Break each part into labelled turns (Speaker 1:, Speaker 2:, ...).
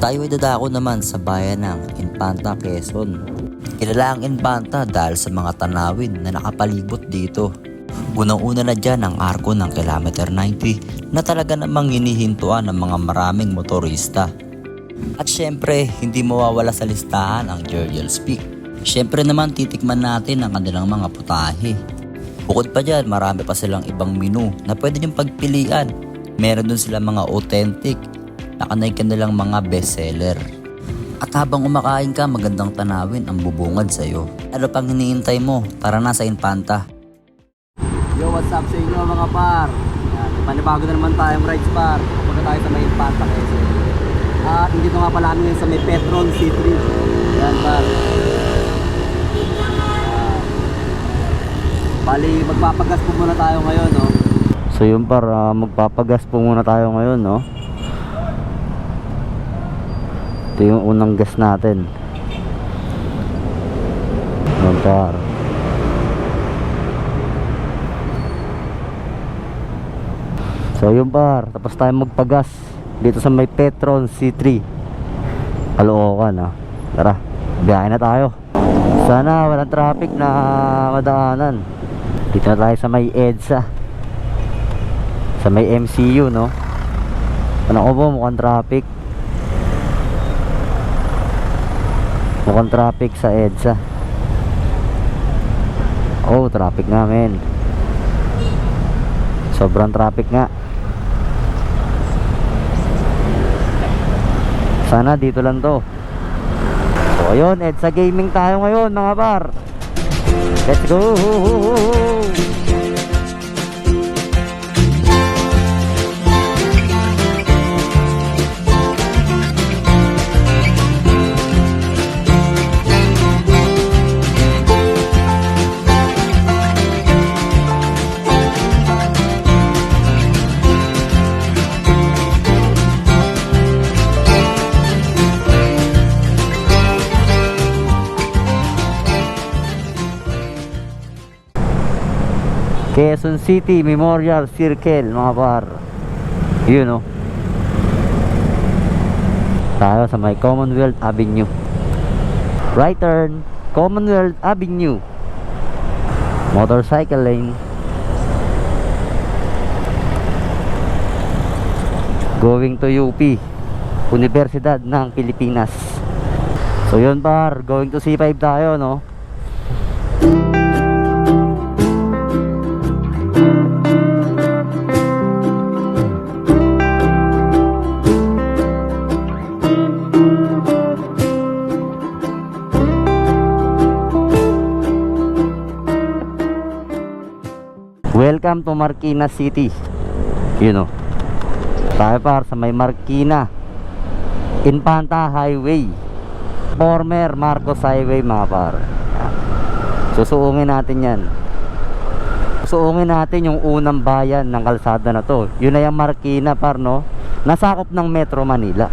Speaker 1: Tayo ay dadako naman sa bayan ng Infanta, Quezon. Kilala ang Infanta dahil sa mga tanawin na nakapalibot dito. Unang-una na dyan ang arko ng kilometer 90 na talaga namang hinihintuan ng mga maraming motorista. At syempre, hindi mawawala sa listahan ang Jeriel's Peak. Syempre naman titikman natin ang kanilang mga putahe. Bukod pa dyan, marami pa silang ibang menu na pwede niyong pagpilian. Meron dun silang mga authentic na kanay kanilang mga bestseller. At habang kumakain ka, magandang tanawin ang bubungad sa'yo. Ano pang hinihintay mo? Tara na sa Infanta.
Speaker 2: Yo, what's up sa inyo mga par? Yan, panibago na naman tayong rides par. Punta tayo sa may Infanta Quezon. At dito nga pala kami ngayon sa may Petron C3. Yan par. Yan. Bali, magpapagas po muna tayo ngayon, no? So yun par, ah, magpapagas po muna tayo ngayon, no? Ito yung unang gas natin. Yan par. So yun par, tapos tayo magpagas dito sa may Petron C3 Caloocan ah. Tara, biyahe na tayo. Sana walang traffic na madaanan. Dito na tayo sa may EDSA. Sa may MCU no? Ano ko po mukhang traffic Mukhang traffic sa EDSA Oh, traffic nga men Sobrang traffic nga Sana dito lang to. So ayun, EDSA Gaming tayo ngayon mga par. Let's go! Quezon City Memorial Circle mga par. Yun oh. Tayo sa may Commonwealth Avenue. Right turn, Commonwealth Avenue. Motorcycle lane. Going to UP, Universidad ng Pilipinas. So yun par, going to C5 tayo no. Welcome to Marikina City. You know. Tayo par sa may Marikina Infanta Highway. Former Marcos Highway mga par. Susuungin natin yan. Susuungin natin yung unang bayan ng kalsada na to. Yun na yung Marikina par no. Nasakop ng Metro Manila.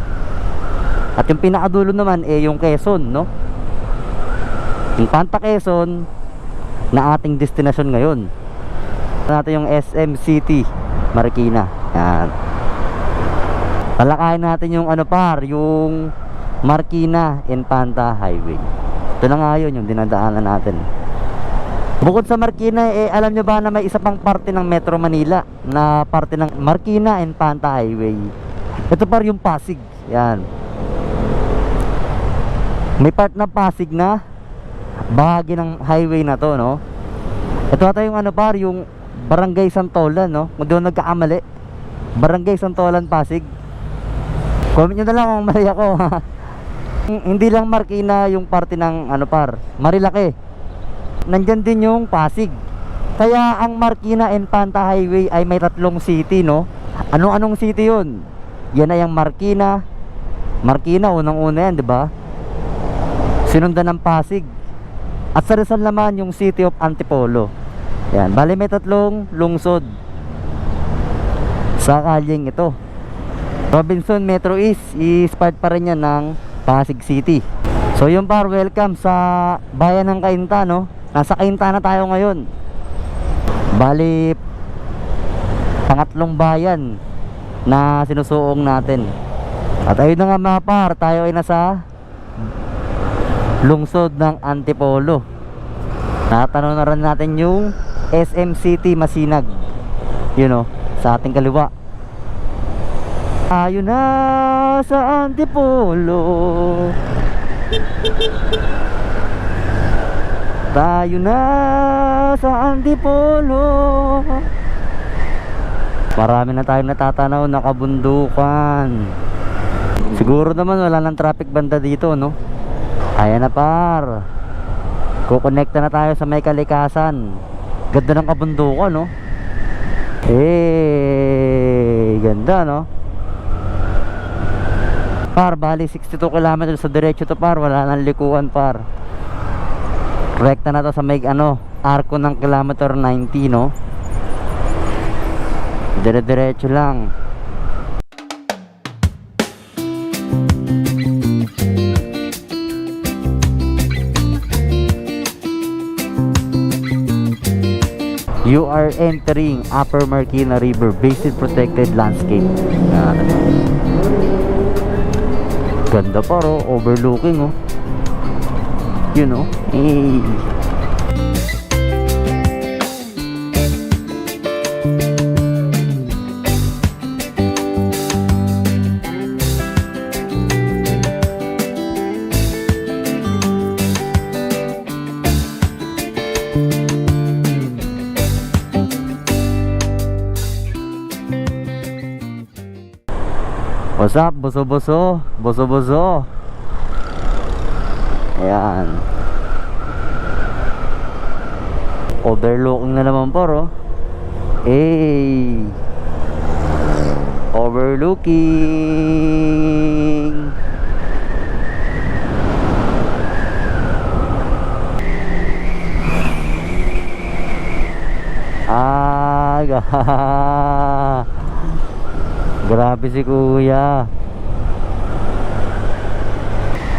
Speaker 2: At yung pinakadulo naman eh yung Quezon no. Infanta Quezon na ating destinasyon ngayon natin yung SM City Marikina. Yan. Talakayin natin yung ano par yung Marikina Infanta Highway. Ito na nga yun yung dinadaanan natin. Bukod sa Marikina eh alam nyo ba na may isa pang parte ng Metro Manila na parte ng Marikina Infanta Highway? Ito par yung Pasig. Yan. May part ng Pasig na bahagi ng highway na to no? Ito ata yung ano par yung Barangay Santolan, no? Kung doon nagkakamali. Barangay Santolan, Pasig. Comment nyo na lang kung mali ako. Hindi lang Marikina yung parte ng ano par, Marilaki. Nandyan din yung Pasig. Kaya ang Marikina Infanta Highway ay may tatlong city, no? Anong-anong city yun? Yan ay ang Marikina. Marikina, unang-una yan, di ba? Sinundan ng Pasig. At sa Rizal naman yung City of Antipolo. Yan, bali may tatlong lungsod sa kalyeng ito. Robinson Metro East is part pa rin yan ng Pasig City. So yun par, welcome sa bayan ng Kainta, no? Nasa Kainta na tayo ngayon. Bali, pangatlong bayan na sinusuong natin. At ayun na nga mga par, tayo ay nasa lungsod ng Antipolo. Natanong na rin natin yung SM City Masinag. Yun o, sa ating kaliwa. Tayo na sa Antipolo. Tayo na sa Antipolo. Marami na tayong natatanaw na kabundukan. Siguro naman wala nang traffic banda dito, no? Ayan na par. Kukonekta na tayo sa may kalikasan. Ganda ng kabundukan, no? Eh, ganda, no? Par, bali 62 kilometers sa diretso to par. Wala nang likuan par. Rekta na to sa may ano, arko ng kilometer 90, no? Dire-diretso lang. You are entering Upper Marikina River Basin Protected Landscape. Yan. Ganda pa ro, overlooking oh. You know, eh. What's up, boso-boso? Boso-boso. Ayan. Overlooking na naman po, ro. Hey. Overlooking. Ah, ga- Grabe si kuya.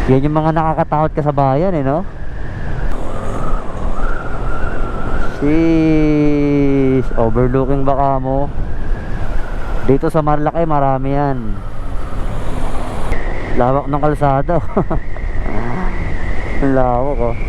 Speaker 2: Yan yung mga nakakatakot ka sa bayan eh, no? Sheesh. Overlooking baka mo. Dito sa Marlakay, marami yan. Lawak ng kalsada. Lawak oh.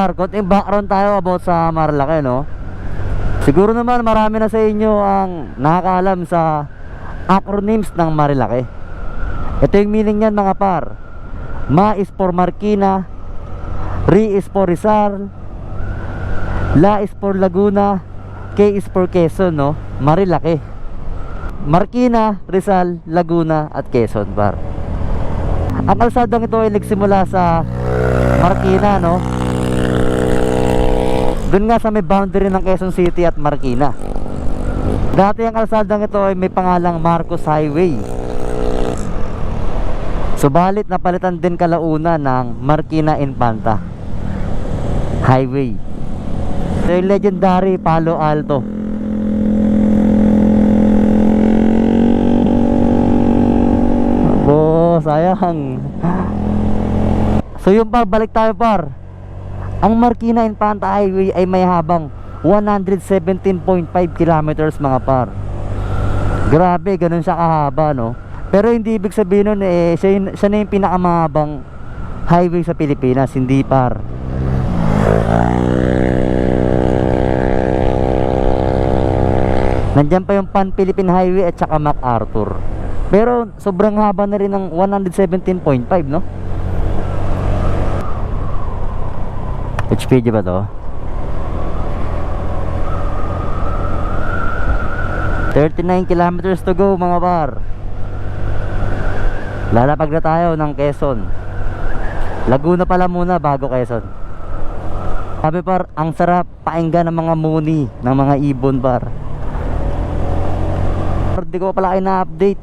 Speaker 2: Pa, konting background tayo about sa Marlake, no? Siguro naman marami na sa inyo ang nakakaalam sa acronyms ng Marilake. Ito yung meaning niyan mga par. Ma is for Marikina, Ri is for Rizal, La is for Laguna, K is for Quezon, no? Marilake. Marikina, Rizal, Laguna at Quezon, par. Ang kalsadang ito ay nagsimula sa Marikina, no? Doon nga sa may boundary ng Quezon City at Marikina. Dati ang kalsadang ito ay may pangalang Marcos Highway. Subalit napalitan din kalauna ng Marikina Infanta Highway. Ito yung legendary Palo Alto. Abo, sayang. So yung par, balik tayo par. Ang Marikina Infanta Highway ay may habang 117.5 kilometers mga par. Grabe, ganun siya kahaba no. Pero hindi ibig sabihin nun eh, siya, yun- siya na yung pinakamahabang highway sa Pilipinas, hindi par. Nandiyan pa yung Pan Philippine Highway at saka MacArthur. Pero sobrang haba na rin ng 117.5 no? Which page ba to? 39 kilometers to go mga par. Lalapag na tayo ng Quezon. Laguna pala muna bago Quezon. Sabi par, ang sarap painggan ng mga muni Ng mga ibon par. Par, Di ko pala kayo na-update.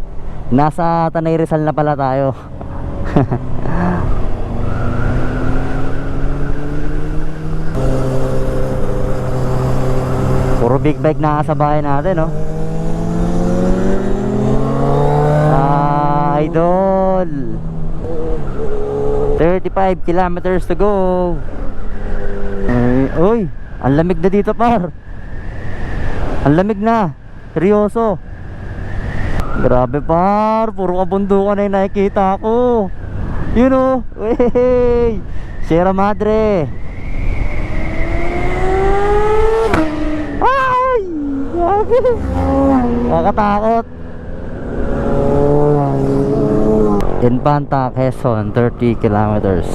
Speaker 2: Nasa Tanay Rizal na pala tayo Puro big bike na sa bahay natin, no? Ah, idol. 35 kilometers to go. Ay, uy, ang lamig na dito, par. Ang lamig na. Seryoso. Grabe, par. Puro kabundukan na yung nakikita ko. You know, wey. Sierra Madre. Ay! Grabe! Nakakatakot. Infanta, Quezon, 30 kilometers.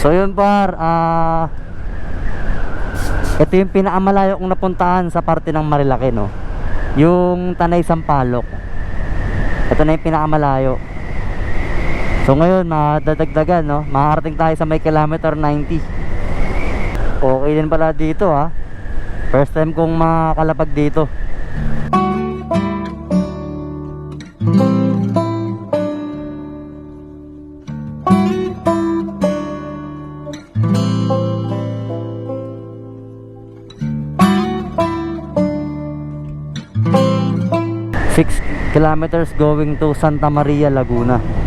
Speaker 2: So yun par, ah ito yung pinakamalayo kong napuntahan sa parte ng Marilaki, no? Yung Tanay Sampalok. Ito na yung pinakamalayo. So ngayon, madadagdagan, no? Makakarating tayo sa may kilometer 90. Okay din pala dito ha First time kong makakalapag dito. Six kilometers going to Santa Maria, Laguna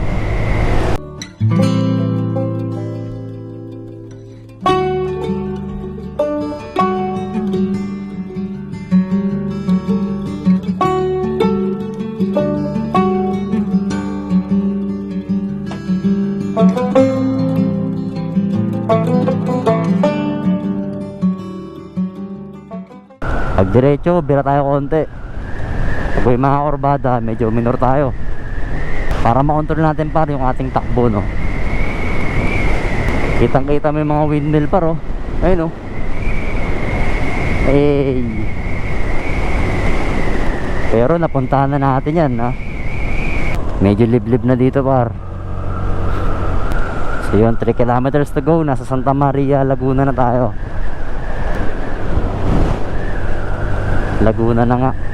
Speaker 2: May mga orbada, medyo minor tayo. Para makontrol natin par yung ating takbo, no. Kitang kita yung mga windmill par, oh. Ayun, oh. Hey. Pero napuntahan na natin yan, ha. Medyo liblib na dito, par. So yun, 3 kilometers to go. Nasa Santa Maria, Laguna na tayo. Laguna na nga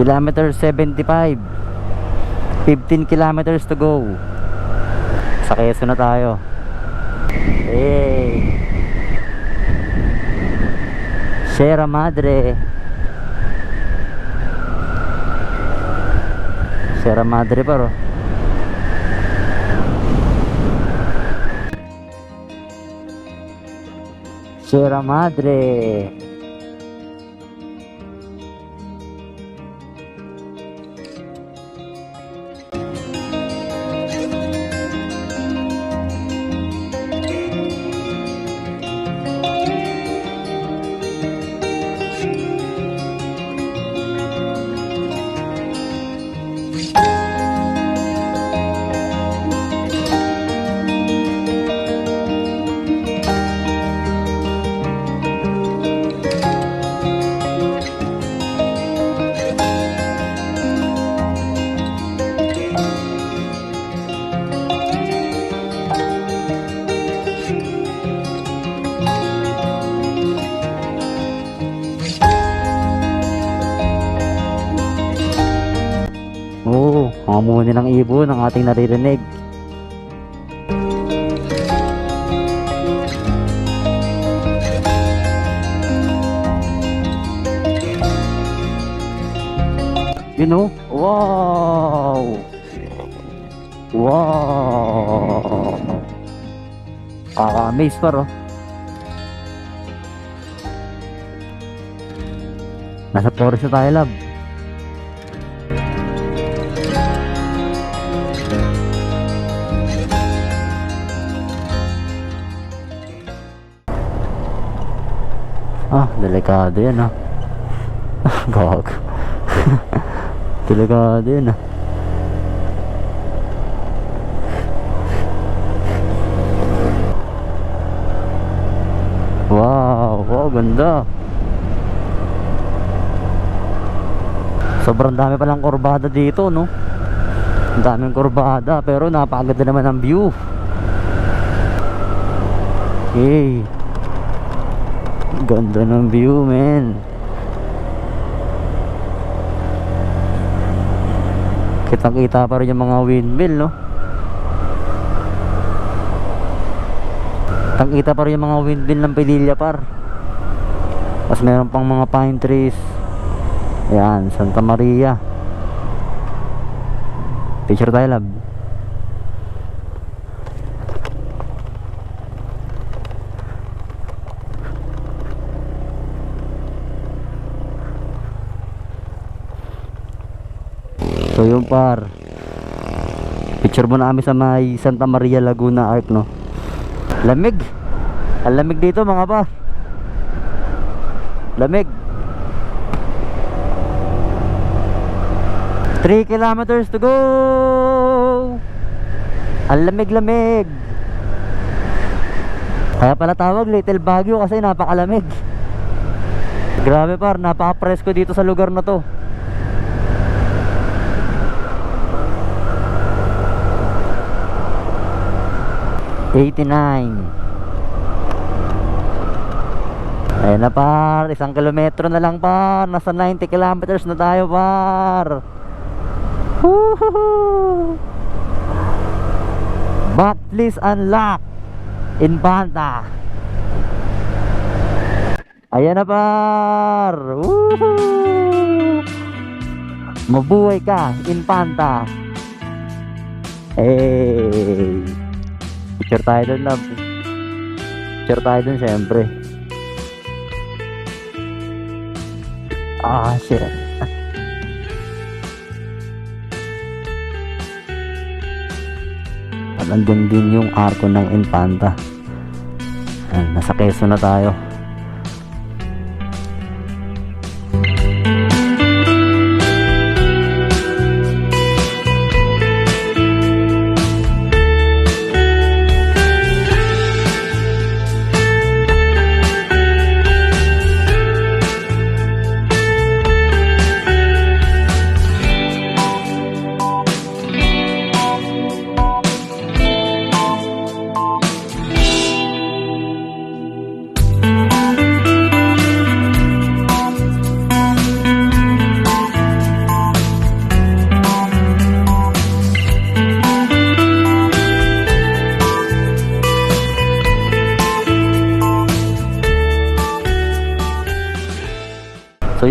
Speaker 2: Kilometer 75 15 kilometers to go. Sa Quezon na tayo. Hey. Sierra Madre. Sierra Madre paro Sierra Madre mamumuni ng ibon ang ating naririnig. You know? Wow! Wow! Kaka-amaze pa ro. Nasa forest na tayo, love. Ah, delikado yan ah. Gag. delikado yan ah. Wow, wow, ganda. Sobrang dami palang kurbada dito, no? Ang daming kurbada, pero napakaganda naman ang view. Hey. Ganda ng view, men. Kitang-kita pa rin yung mga windmill, no? Kitang-kita pa rin yung mga windmill ng Pililla par. Tapos meron pang mga pine trees. Ayan, Santa Maria. Picture tayo, lab. So yun par. Picture mo kami sa may Santa Maria Laguna Arc no. Lamig. Ang lamig dito mga par. Lamig. 3 kilometers to go. Ang lamig-lamig. Kaya pala tawag Little Baguio kasi napakalamig. Grabe par, napaka-presko dito sa lugar na to. Eighty-nine. Ayun na par, isang kilometro na lang par. Nasa 90 kilometers na tayo par. Woohoo! Back please unlock in Banta. Ayan na par. Woohoo! Mabuhay ka in Panta. Hey. Picture tayo dun, love. Picture tayo dun, syempre. Ah, shit. At andun din yung arko ng Infanta. Ayan, nasa Quezon na tayo.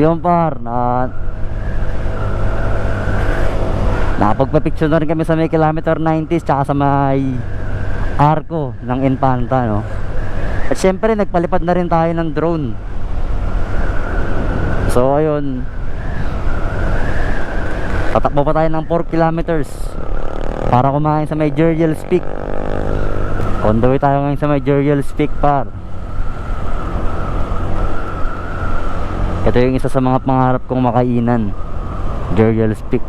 Speaker 2: Yun par, na Nakapagpa-picture na rin kami sa may kilometer 90s tsaka sa may arko ng Infanta no. At syempre nagpalipad na rin tayo ng drone. So ayun. Tatakbo pa tayo ng 4 kilometers para kumain sa may Jeriel's Peak. On the way tayo ngayon sa may Jeriel's Peak par. Ito yung isa sa mga pangarap kong makainan. Jeriel's Peak.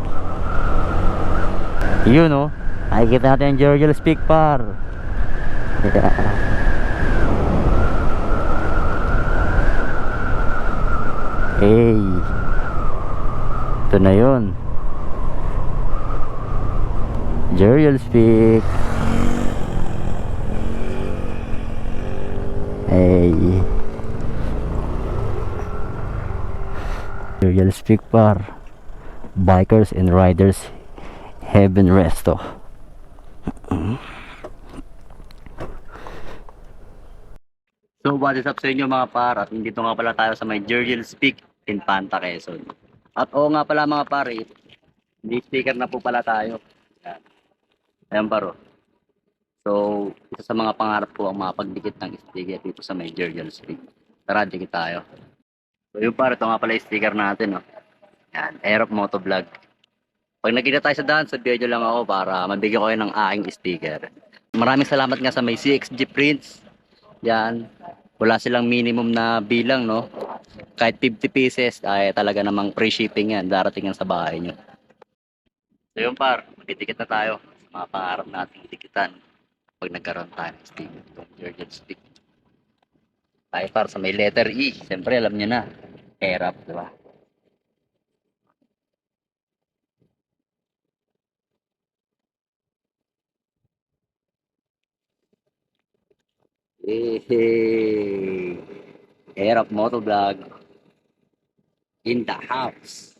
Speaker 2: Yun oh. Nakikita natin yung Jeriel's Peak par. Yeah. Hey. Ito na yun. Jeriel's Peak. Hey. Jeriel's Peak par. Bikers and riders Heaven Resto.
Speaker 1: So, what is up sa inyo mga par? At nandito nga pala tayo sa may Jeriel Speak in Panta, Quezon. At oo nga pala mga par, eh, hindi speaker na po pala tayo. Ayan, Ayan paro. So, isa sa mga pangarap ko ang makapagdikit ng sticker dito sa may Jeriel Speak. Tara, dikit tayo. So, yun par, ito nga pala yung sticker natin. No? Yan, Aerof Motovlog. Pag nakita tayo sa daan, sabihan nyo lang ako para mabigyan ko kayo ng aking sticker. Maraming salamat nga sa may CXG Prints. Yan. Wala silang minimum na bilang, no? Kahit 50 pieces, ay talaga namang free shipping yan. Darating yan sa bahay nyo. So yun par, magtitikit na tayo mga pangarap nating tikitan pag nagkaroon tayo ng sticker. Itong Jurgen Stick. Tayo par sa may letter E. Siyempre, alam nyo na. Erap, di ba? Hey, Erap Motovlog in the house.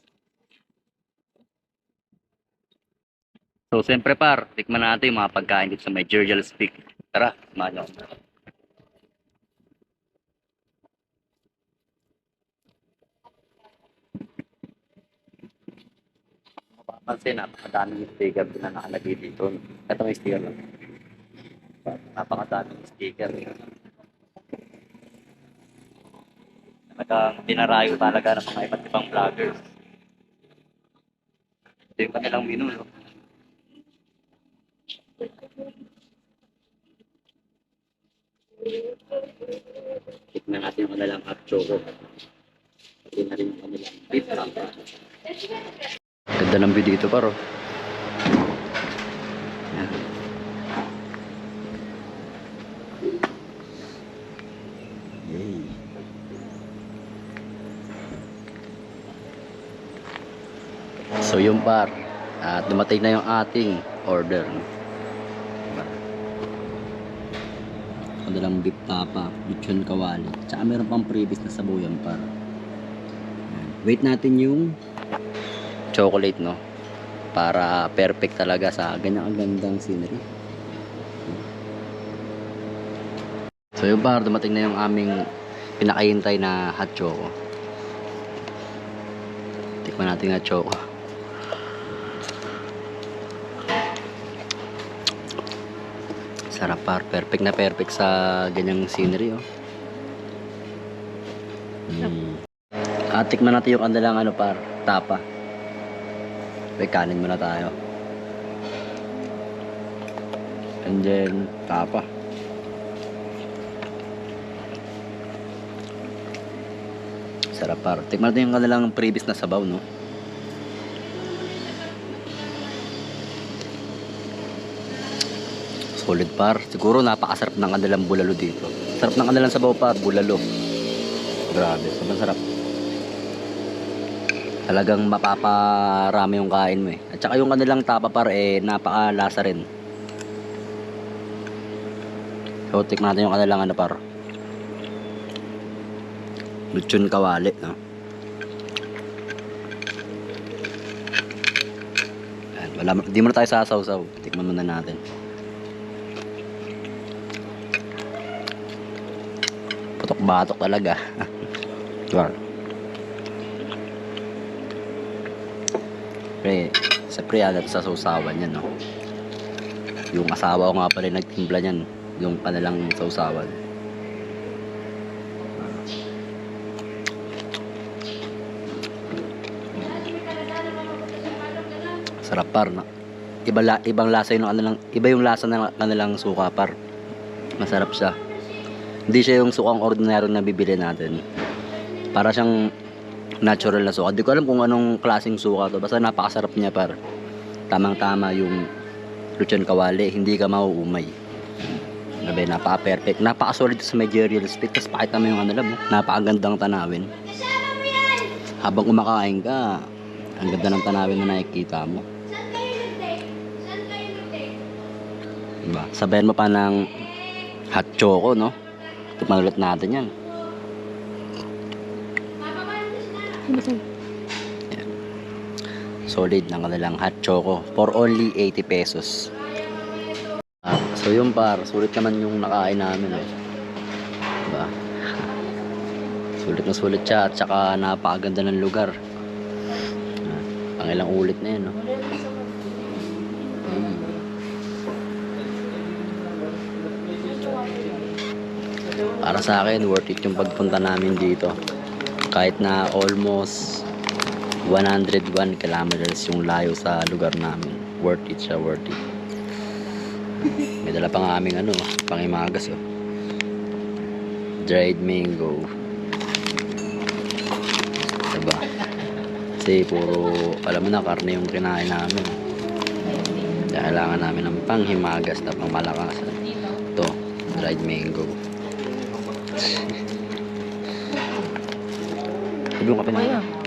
Speaker 1: So, siyempre par, tikman natin yung mga pagkain dito sa may Jeriel Speak. Tara, samahan nyo. Mapapansin, napakadaming sticker din na nakalagay dito. Itong sticker lang. Napakadaming sticker. Talagang dinarayo talaga ng mga iba't ibang vloggers. Ito yung kanilang menu, no? Tignan natin yung kanilang hot choco. Pati na rin yung kanilang beef papa. Ganda ng view dito paro. Yan. So yung par, at dumating na yung ating order. No? Diba? Kadalang beef tapa, lechon kawali. Tsaka meron pang previous na sabaw yan par. Wait natin yung chocolate no para perfect talaga sa ganyang gandang scenery. So yung par, dumating na yung aming pinakahintay na hot choco. Tikman natin nga choco. Sarap par, perfect na perfect sa ganyang scenery oh. Mm. At tikman natin yung kanilang ano par, tapa. May kanin muna tayo. And then, tapa. Sarap par. Tikman natin yung kanilang previous na sabaw, no? Solid par. Siguro napakasarap ng kanilang bulalo dito. Sarap ng kanilang sabaw par, bulalo. Grabe, sobrang sarap. Talagang mapaparami yung kain mo eh. At saka yung kanilang tapa par eh, napakalasa rin. So, tikman natin yung kanilang ano par. Lechon kawali, no? Ayan, wala, di mo na tayo sasaw-saw. Tikman muna natin. Putok-batok talaga. Diba? Pre, sa pre, alat sa sausawan yan, no? Yung asawa ko nga pala nagtimpla niyan. Yung kanilang sausawan. Sarap par, no? Iba la, ibang lasa yung kanilang, iba yung lasa ng kanilang suka par. Masarap siya. Hindi siya yung sukang ordinaryo na bibili natin. Para siyang natural na suka. Di ko alam kung anong klaseng suka to. Basta napakasarap niya par. Tamang-tama yung lechon kawali. Hindi ka mauumay. Grabe, napaka-perfect. Napaka-solid sa managerial speed. Tapos pakita mo yung ano lang. oh. Napakagandang tanawin. Habang kumakain ka, ang ganda ng tanawin na nakikita mo. Diba? Sabayan mo pa ng hot choco, no? Tikman ulit natin yan. Solid ng kanilang hot choco for only 80 pesos. Ah, so yung par, sulit naman yung nakain namin. Eh. Diba? Sulit na sulit siya at saka napakaganda ng lugar. Ah, pang ilang ulit na yun, no? Mm. Para sa akin, worth it yung pagpunta namin dito. Kahit na almost 101 kilometers yung layo sa lugar namin. Worth it siya, worth it. May dala pa nga aming ano, pangimagas oh. Dried mango. Diba? Kasi puro, alam mo na, karne yung kinain namin. Kailangan namin ng panghimagas na pangmalakas. Ito, dried mango. Sabi mo kape na.
Speaker 3: Kaya. Ito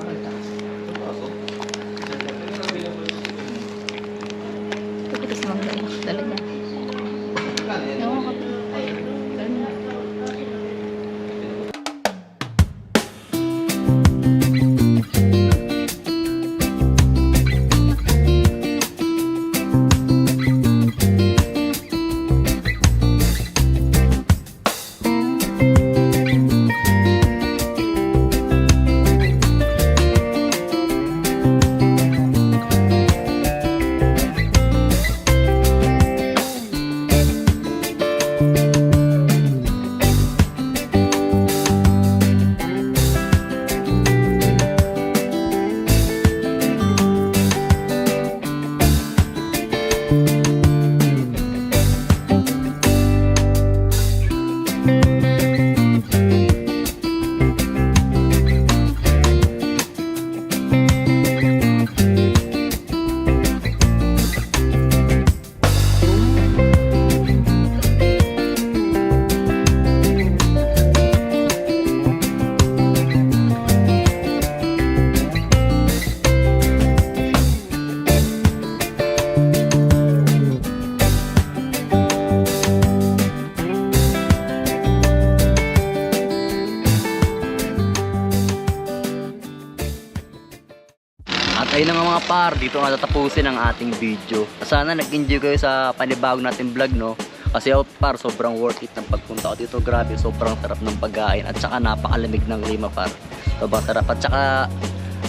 Speaker 1: ayun na mga par, dito nga tatapusin ang ating video. Sana nag-enjoy kayo sa panibagong natin vlog, no? Kasi ako par, sobrang worth it ng pagpunta ko dito. Grabe, sobrang sarap ng pagkain. At saka napakalamig ng klima par. Sobrang sarap. At saka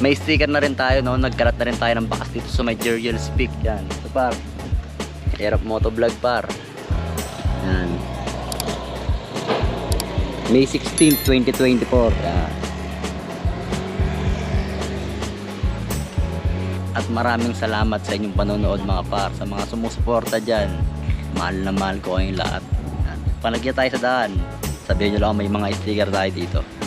Speaker 1: may sticker na rin tayo, no? Nagkalat na rin tayo ng bakas dito sa may Jerial Speak. Yan. So par, Air Moto Vlog par. Yan. May 16, 2024. Yan. At maraming salamat sa inyong panonood mga par Sa mga sumusuporta dyan. Mahal na mahal ko kayong lahat. Yan. Palagyan tayo sa daan. Sabihin nyo lang may mga sticker tayo dito